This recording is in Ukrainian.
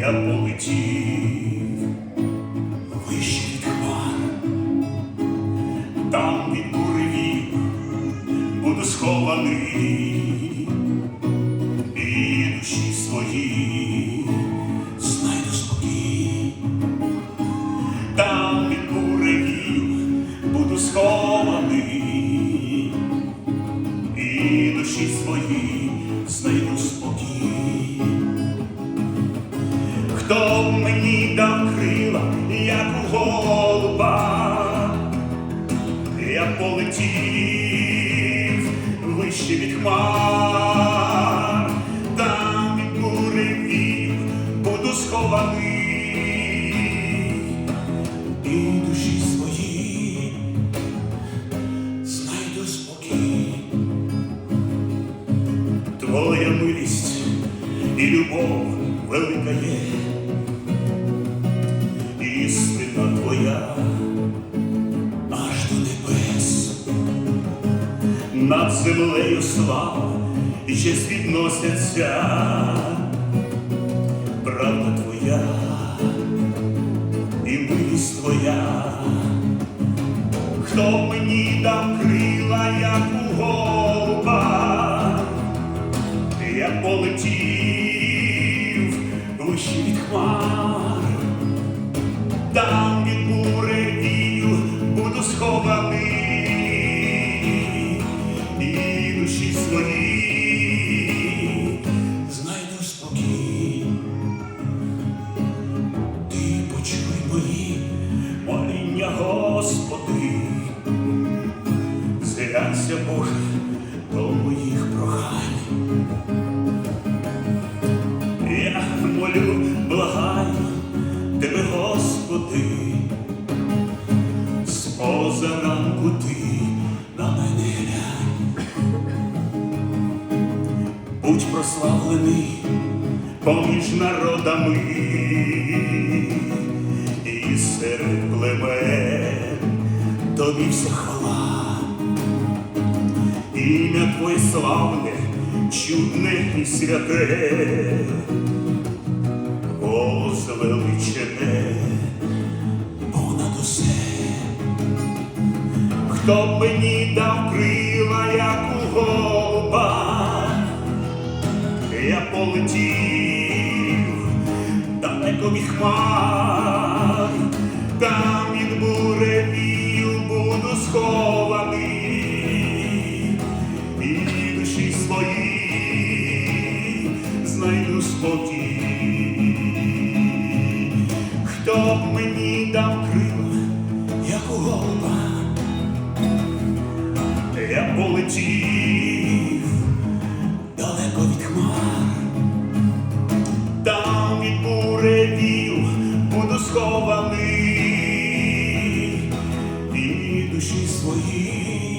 я полетів вище від хмар, там від буревів буду схований, і душі свої я полетів вище від хмар, там від буревів буду схований, і душі свої знайду спокій. Твоя милість і любов велика є, над землею слава і честь відносяться, правда твоя і милість твоя. Хто мені дав крила, як у голуба, я полетів вище від хмар, там від буревів буду схований, душі знайду спокій. Ти почуй мої моління, Господи, зглянься, Боже, до моїх прохань. Я молю, благаю тебе, Господи, з позаранку ти Будь прославлений поміж народами і серед племен тобі вся хвала. Ім'я Твоє славне, чудне і святе, голос понад усе. Хто б мені дав крила, як у голуба, я полетів. Далеко від хмар, там від буревів буду схований, і душі свої знайду спокій. Хто б мені дав крила, як у голуба, я полетів душі свої